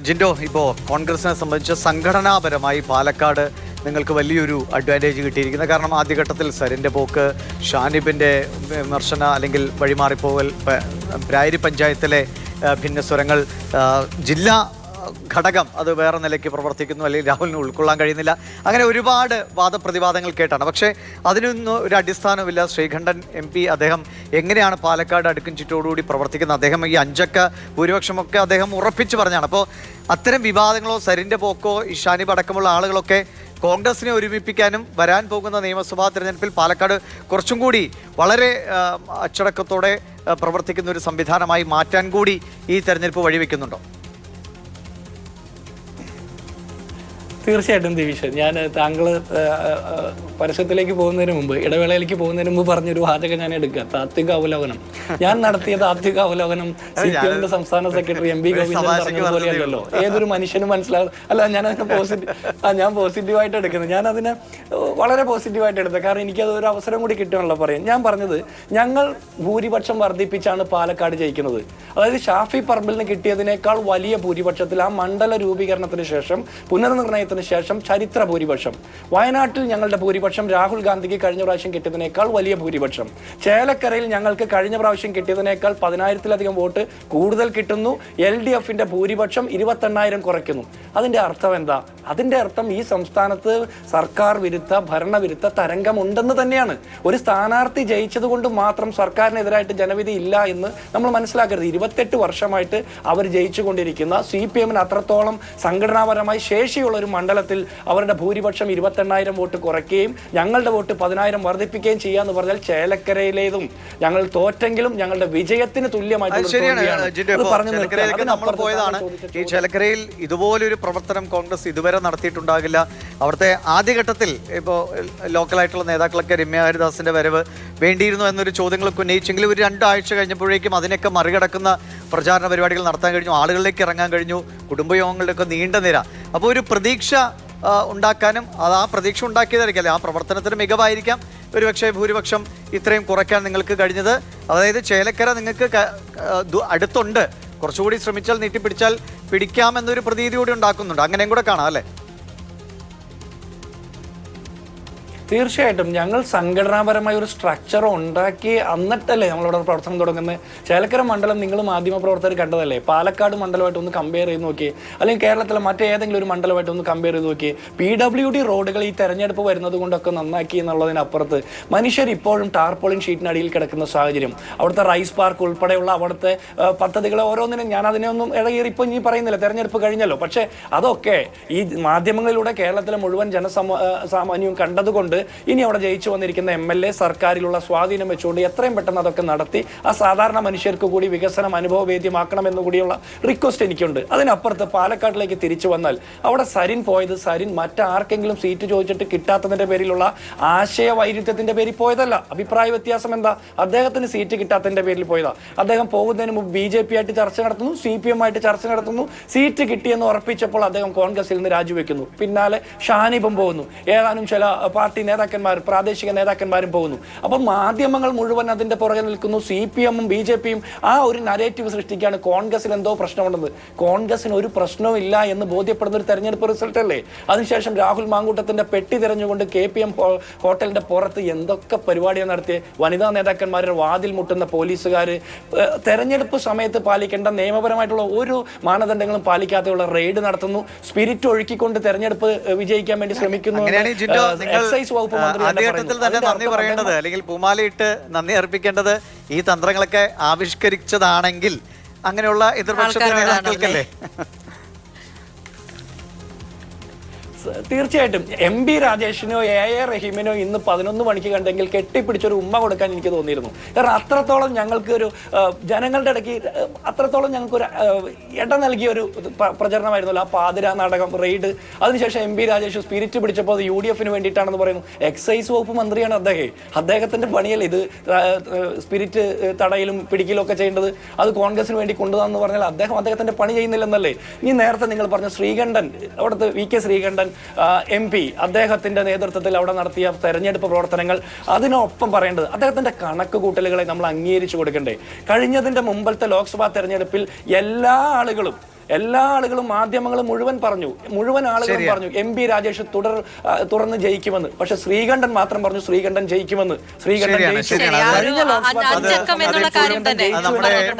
ജിൻഡോ ഇപ്പോൾ കോൺഗ്രസിനെ സംബന്ധിച്ച് സംഘടനാപരമായി പാലക്കാട് നിങ്ങൾക്ക് വലിയൊരു അഡ്വാന്റേജ് കിട്ടിയിരിക്കുന്നത്. കാരണം ആദ്യഘട്ടത്തിൽ സരിന്റെ പോക്ക് ഷാനിബിന്റെ വിമർശന അല്ലെങ്കിൽ വഴിമാറിപ്പോകൽ പ്രായരി പഞ്ചായത്തിലെ ഭിന്ന ഭിന്നസ്വരങ്ങൾ ആ, ജില്ലാ ഘടകം അത് വേറെ നിലയ്ക്ക് പ്രവർത്തിക്കുന്നു അല്ലെങ്കിൽ രാഹുലിന് ഉൾക്കൊള്ളാൻ കഴിയുന്നില്ല. അങ്ങനെ ഒരുപാട് വാദപ്രതിവാദങ്ങൾ കേട്ടാണ്. പക്ഷേ അതിനൊന്നും ഒരു അടിസ്ഥാനമില്ല ശ്രീകണ്ഠൻ എം പി അദ്ദേഹം എങ്ങനെയാണ് പാലക്കാട് അടുക്കും ചുറ്റോടുകൂടി പ്രവർത്തിക്കുന്നത്? അദ്ദേഹം ഈ അഞ്ചക്ക ഭൂരിപക്ഷമൊക്കെ അദ്ദേഹം ഉറപ്പിച്ചു പറഞ്ഞാണ്. അപ്പോൾ അത്തരം വിവാദങ്ങളോ സരിന്റെ പോക്കോ ഇഷാനിബ് അടക്കമുള്ള ആളുകളൊക്കെ കോൺഗ്രസിനെ ഒരുമിപ്പിക്കാനും വരാൻ പോകുന്ന നിയമസഭാ തിരഞ്ഞെടുപ്പിൽ പാലക്കാട് കുറച്ചും കൂടി വളരെ അച്ചടക്കത്തോടെ പ്രവർത്തിക്കുന്ന ഒരു സംവിധാനമായി മാറ്റാൻ കൂടി ഈ തെരഞ്ഞെടുപ്പ് വഴിവെക്കുന്നുണ്ടോ? തീർച്ചയായിട്ടും ദിവിഷ. ഞാൻ താങ്കൾ പരസ്യത്തിലേക്ക് പോകുന്നതിന് മുമ്പ് ഇടവേളയിലേക്ക് പോകുന്നതിന് മുമ്പ് പറഞ്ഞൊരു വാചകം ഞാൻ എടുക്കുക. താത്വിക അവലോകനം. ഞാൻ നടത്തിയ താത്വിക അവലോകനം സി പി എമ്മിന്റെ സംസ്ഥാന സെക്രട്ടറി എം പി ഗോവിന്ദൻ തമാശയ്ക്ക് പറഞ്ഞതുപോലെയല്ലോ ഏതൊരു മനുഷ്യനും മനസ്സിലാകും അല്ല ഞാൻ അതിനെ പോസിറ്റീവ് ആ ഞാൻ പോസിറ്റീവായിട്ട് എടുക്കുന്നത് ഞാൻ അതിനെ വളരെ പോസിറ്റീവായിട്ട് എടുത്തത്. കാരണം എനിക്കത് ഒരു അവസരം കൂടി കിട്ടുകയാണല്ലോ പറയും. ഞാൻ പറഞ്ഞത് ഞങ്ങൾ ഭൂരിപക്ഷം വർദ്ധിപ്പിച്ചാണ് പാലക്കാട് ജയിക്കുന്നത്. അതായത് ഷാഫി പറമ്പിൽ നിന്ന് കിട്ടിയതിനേക്കാൾ വലിയ ഭൂരിപക്ഷത്തിൽ ആ മണ്ഡല രൂപീകരണത്തിന് ശേഷം പുനർനിർണയത്തിന് ശേഷം ചരിത്ര ഭൂരിപക്ഷം. വയനാട്ടിൽ ഞങ്ങളുടെ ഭൂരിപക്ഷം രാഹുൽ ഗാന്ധിക്ക് കഴിഞ്ഞ പ്രാവശ്യം കിട്ടിയതിനേക്കാൾ വലിയ ഭൂരിപക്ഷം. ചേലക്കരയിൽ ഞങ്ങൾക്ക് കഴിഞ്ഞ പ്രാവശ്യം കിട്ടിയതിനേക്കാൾ പതിനായിരത്തിലധികം വോട്ട് കൂടുതൽ കിട്ടുന്നു. എൽ ഡി എഫിന്റെ ഭൂരിപക്ഷം ഇരുപത്തെണ്ണായിരം കുറയ്ക്കുന്നു. അതിന്റെ അർത്ഥം എന്താ? അതിന്റെ അർത്ഥം ഈ സംസ്ഥാനത്ത് സർക്കാർ വിരുദ്ധ ഭരണവിരുദ്ധ തരംഗം ഉണ്ടെന്ന് തന്നെയാണ്. ഒരു സ്ഥാനാർത്ഥി ജയിച്ചത് കൊണ്ട് മാത്രം സർക്കാരിനെതിരായിട്ട് ജനവിധി ഇല്ല എന്ന് നമ്മൾ മനസ്സിലാക്കരുത്. ഇരുപത്തെട്ട് വർഷമായിട്ട് അവർ ജയിച്ചുകൊണ്ടിരിക്കുന്ന സി പി എമ്മിന് അത്രത്തോളം സംഘടനാപരമായി ശേഷിയുള്ള ഒരു മണ്ഡലത്തിൽ അവരുടെ ഭൂരിപക്ഷം ഇരുപത്തെണ്ണായിരം വോട്ട് കുറയ്ക്കുകയും ഞങ്ങളുടെ വോട്ട് പതിനായിരം വർദ്ധിപ്പിക്കുകയും ചെയ്യാന്ന് പറഞ്ഞാൽ ചേലക്കരയിലേതും ഞങ്ങൾ തോറ്റെങ്കിലും ഞങ്ങളുടെ വിജയത്തിന് തുല്യമായി ഈ ചേലക്കരയിൽ ഇതുപോലൊരു പ്രവർത്തനം കോൺഗ്രസ് ഇതുവരെ നടത്തിയിട്ടുണ്ടാകില്ല. അവിടുത്തെ ആദ്യഘട്ടത്തിൽ ഇപ്പോൾ ലോക്കലായിട്ടുള്ള നേതാക്കളൊക്കെ രമ്യ ഹരിദാസിന്റെ വരവ് വേണ്ടിയിരുന്നു എന്നൊരു ചോദ്യങ്ങളൊക്കെ ഉന്നയിച്ചെങ്കിലും ഒരു രണ്ടാഴ്ച കഴിഞ്ഞപ്പോഴേക്കും അതിനൊക്കെ മറികടക്കുന്ന പ്രചാരണ പരിപാടികൾ നടത്താൻ കഴിഞ്ഞു ആളുകളിലേക്ക് ഇറങ്ങാൻ കഴിഞ്ഞു കുടുംബയോഗങ്ങളുടെയൊക്കെ നീണ്ട നിര. അപ്പോൾ ഒരു പ്രതീക്ഷ ഉണ്ടാക്കാനും അത് ആ പ്രതീക്ഷ ഉണ്ടാക്കിയതായിരിക്കും. ആ പ്രവർത്തനത്തിന് മികവായിരിക്കാം. ഒരുപക്ഷെ ഭൂരിപക്ഷം ഇത്രയും കുറയ്ക്കാൻ നിങ്ങൾക്ക് കഴിഞ്ഞത്. അതായത് ചേലക്കര നിങ്ങൾക്ക് അടുത്തുണ്ട്. കുറച്ചുകൂടി ശ്രമിച്ചാൽ നീട്ടിപ്പിടിച്ചാൽ പിടിക്കാമെന്നൊരു പ്രതീതി കൂടി ഉണ്ടാക്കുന്നുണ്ട്. അങ്ങനെയും കൂടെ കാണാം അല്ലേ? തീർച്ചയായിട്ടും ഞങ്ങൾ സംഘടനാപരമായ ഒരു സ്ട്രക്ചർ ഉണ്ടാക്കി എന്നിട്ടല്ലേ നമ്മളിവിടെ പ്രവർത്തനം തുടങ്ങുന്നത്. ചേലക്കര മണ്ഡലം നിങ്ങൾ മാധ്യമ പ്രവർത്തകർ കണ്ടതല്ലേ? പാലക്കാട് മണ്ഡലമായിട്ട് ഒന്ന് കമ്പയർ ചെയ്ത് നോക്കി അല്ലെങ്കിൽ കേരളത്തിലെ മറ്റേതെങ്കിലും ഒരു മണ്ഡലമായിട്ട് ഒന്ന് കമ്പയർ ചെയ്ത് നോക്കി പി ഡബ്ല്യു ഡി റോഡുകൾ ഈ തെരഞ്ഞെടുപ്പ് വരുന്നത് കൊണ്ടൊക്കെ നന്നാക്കി എന്നുള്ളതിനപ്പുറത്ത് മനുഷ്യർ ഇപ്പോഴും ടാർപോളിൻ ഷീറ്റിനടിയിൽ കിടക്കുന്ന സാഹചര്യം. അവിടുത്തെ റൈസ് പാർക്ക് ഉൾപ്പെടെയുള്ള അവിടുത്തെ പദ്ധതികളെ ഓരോന്നിനും ഞാൻ അതിനെ ഒന്നും ഇപ്പോൾ ഇപ്പം ഇനി പറയുന്നില്ല. തെരഞ്ഞെടുപ്പ് കഴിഞ്ഞല്ലോ. പക്ഷേ അതൊക്കെ ഈ മാധ്യമങ്ങളിലൂടെ കേരളത്തിലെ മുഴുവൻ ജനസമ സാമാന്യവും കണ്ടതുകൊണ്ട് ഇനി അവിടെ ജയിച്ചു വന്നിരിക്കുന്ന എം എൽ എ സർക്കാരിലുള്ള സ്വാധീനം വെച്ചുകൊണ്ട് എത്രയും പെട്ടെന്ന് അതൊക്കെ നടത്തി ആ സാധാരണ മനുഷ്യർക്ക് കൂടി വികസനം അനുഭവവേദ്യമാക്കണമെന്ന് കൂടിയുള്ള റിക്വസ്റ്റ് എനിക്കുണ്ട്. അതിനപ്പുറത്ത് പാലക്കാട്ടിലേക്ക് തിരിച്ചു വന്നാൽ അവിടെ സരിൻ പോയത് സരിൻ മറ്റാർക്കെങ്കിലും സീറ്റ് ചോദിച്ചിട്ട് കിട്ടാത്തതിന്റെ പേരിലുള്ള ആശയ വൈരുദ്ധ്യത്തിന്റെ പേരിൽ പോയതല്ല. അഭിപ്രായ വ്യത്യാസം എന്താ? അദ്ദേഹത്തിന് സീറ്റ് കിട്ടാത്തതിന്റെ പേരിൽ പോയതാ. അദ്ദേഹം പോകുന്നതിന് മുമ്പ് ബി ജെ പി ആയിട്ട് ചർച്ച നടത്തുന്നു സി പി എം ആയിട്ട് ചർച്ച നടത്തുന്നു. സീറ്റ് കിട്ടിയെന്ന് ഉറപ്പിച്ചപ്പോൾ അദ്ദേഹം കോൺഗ്രസിൽ നിന്ന് രാജിവെക്കുന്നു. പിന്നാലെ ഷാനിപം പോകുന്നു. ഏതാനും ചില പാർട്ടി നേതാക്കന്മാർ പ്രാദേശിക നേതാക്കന്മാരും പോകുന്നു. അപ്പം മാധ്യമങ്ങൾ മുഴുവൻ അതിന്റെ പുറകെ നിൽക്കുന്നു. സി പി എമ്മും ബി ജെ പിയും ആ ഒരു നരേറ്റീവ് സൃഷ്ടിക്കുകയാണ്. കോൺഗ്രസിൽ എന്തോ പ്രശ്നമുണ്ടെന്ന്. കോൺഗ്രസിന് ഒരു പ്രശ്നവും ഇല്ല എന്ന് ബോധ്യപ്പെടുന്ന ഒരു തെരഞ്ഞെടുപ്പ് റിസൾട്ട് അല്ലേ? അതിനുശേഷം രാഹുൽ മാങ്കൂട്ടത്തിന്റെ പെട്ടി തിരഞ്ഞുകൊണ്ട് കെ പി എം ഹോട്ടലിന്റെ പുറത്ത് എന്തൊക്കെ പരിപാടിയാണ് നടത്തിയ? വനിതാ നേതാക്കന്മാരുടെ വാതിൽ മുട്ടുന്ന പോലീസുകാർ തെരഞ്ഞെടുപ്പ് സമയത്ത് പാലിക്കേണ്ട നിയമപരമായിട്ടുള്ള ഒരു മാനദണ്ഡങ്ങളും പാലിക്കാതെയുള്ള റെയ്ഡ് നടത്തുന്നു. സ്പിരിറ്റ് ഒഴുക്കിക്കൊണ്ട് തെരഞ്ഞെടുപ്പ് വിജയിക്കാൻ വേണ്ടി ശ്രമിക്കുന്നു എക്സൈസ് വകുപ്പ് മന്ത്രി തന്നെ നന്ദി പറയേണ്ടത് അല്ലെങ്കിൽ പൂമാലയിട്ട് നന്ദി അർപ്പിക്കേണ്ടത് ഈ തന്ത്രങ്ങളൊക്കെ ആവിഷ്കരിച്ചതാണെങ്കിൽ അങ്ങനെയുള്ള എതിർപക്ഷ നേതാക്കൾക്കല്ലേ തീർച്ചയായിട്ടും എം ബി രാജേഷിനോ എ എ റഹീമിനോ ഇന്ന് പതിനൊന്ന് മണിക്ക് കണ്ടെങ്കിൽ കെട്ടിപ്പിടിച്ചൊരു ഉമ്മ കൊടുക്കാൻ എനിക്ക് തോന്നിയിരുന്നു. കാരണം അത്രത്തോളം ഞങ്ങൾക്ക് ഒരു ജനങ്ങളുടെ ഇടയ്ക്ക് അത്രത്തോളം ഞങ്ങൾക്കൊരു ഇട നൽകിയ ഒരു പ്രചരണമായിരുന്നല്ലോ. ആ പാതിര നാടകം റെയ്ഡ് അതിനുശേഷം എം ബി രാജേഷ് സ്പിരിറ്റ് പിടിച്ചപ്പോൾ അത് യു ഡി എഫിന് വേണ്ടിയിട്ടാണെന്ന് പറയുന്നു. എക്സൈസ് വകുപ്പ് മന്ത്രിയാണ് അദ്ദേഹം. അദ്ദേഹത്തിന്റെ പണിയല്ലേ ഇത്? സ്പിരിറ്റ് തടയിലും പിടിക്കലും ഒക്കെ ചെയ്യേണ്ടത്. അത് കോൺഗ്രസിന് വേണ്ടി കൊണ്ടുവന്നു പറഞ്ഞാൽ അദ്ദേഹം അദ്ദേഹത്തിന്റെ പണി ചെയ്യുന്നില്ലെന്നല്ലേ? ഇനി നേരത്തെ നിങ്ങൾ പറഞ്ഞ ശ്രീകണ്ഠൻ അവിടുത്തെ V K Sreekandan M P അദ്ദേഹത്തിന്റെ നേതൃത്വത്തിൽ അവിടെ നടത്തിയ തെരഞ്ഞെടുപ്പ് പ്രവർത്തനങ്ങൾ അതിനൊപ്പം പറയേണ്ടത് അദ്ദേഹത്തിന്റെ കണക്ക് കൂട്ടലുകളെ നമ്മൾ അംഗീകരിച്ചു കൊടുക്കണ്ടേ. കഴിഞ്ഞതിന്റെ മുമ്പത്തെ ലോക്സഭാ തെരഞ്ഞെടുപ്പിൽ എല്ലാ ആളുകളും എല്ലാ ആളുകളും മാധ്യമങ്ങളും മുഴുവൻ പറഞ്ഞു. മുഴുവൻ ആളുകളും പറഞ്ഞു എം പി രാജേഷ് തുടർ തുറന്ന് ജയിക്കുമെന്ന്. പക്ഷെ ശ്രീകണ്ഠൻ മാത്രം പറഞ്ഞു ശ്രീകണ്ഠൻ ജയിക്കുമെന്ന്. ശ്രീകണ്ഠൻ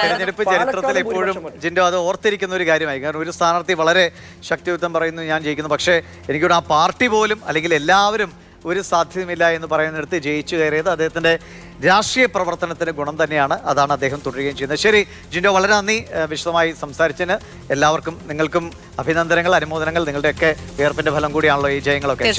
തെരഞ്ഞെടുപ്പ് ചരിത്രത്തിൽ എപ്പോഴും ജിൻഡോ അത് ഓർത്തിരിക്കുന്ന ഒരു കാര്യമായി. കാരണം ഒരു സ്ഥാനാർത്ഥി വളരെ ശക്തിയുക്തം പറയുന്നു ഞാൻ ജയിക്കുന്നു. പക്ഷേ എനിക്കൊരു ആ പാർട്ടി പോലും അല്ലെങ്കിൽ എല്ലാവരും ഒരു സാധ്യതയുമില്ല എന്ന് പറയുന്നിടത്ത് ജയിച്ചു കയറിയത് അദ്ദേഹത്തിന്റെ രാഷ്ട്രീയ പ്രവർത്തനത്തിന്റെ ഗുണം തന്നെയാണ്. അതാണ് അദ്ദേഹം തുടരുകയും ചെയ്യുന്നത്. ശരി ജിൻഡോ വളരെ നന്ദി. വിശദമായി സംസാരിച്ചതിന് എല്ലാവർക്കും നിങ്ങൾക്കും അഭിനന്ദനങ്ങൾ അനുമോദനങ്ങൾ നിങ്ങളുടെയൊക്കെ വിയർപ്പിന്റെ ഫലം കൂടിയാണല്ലോ ഈ ജയങ്ങളൊക്കെ. ശരി.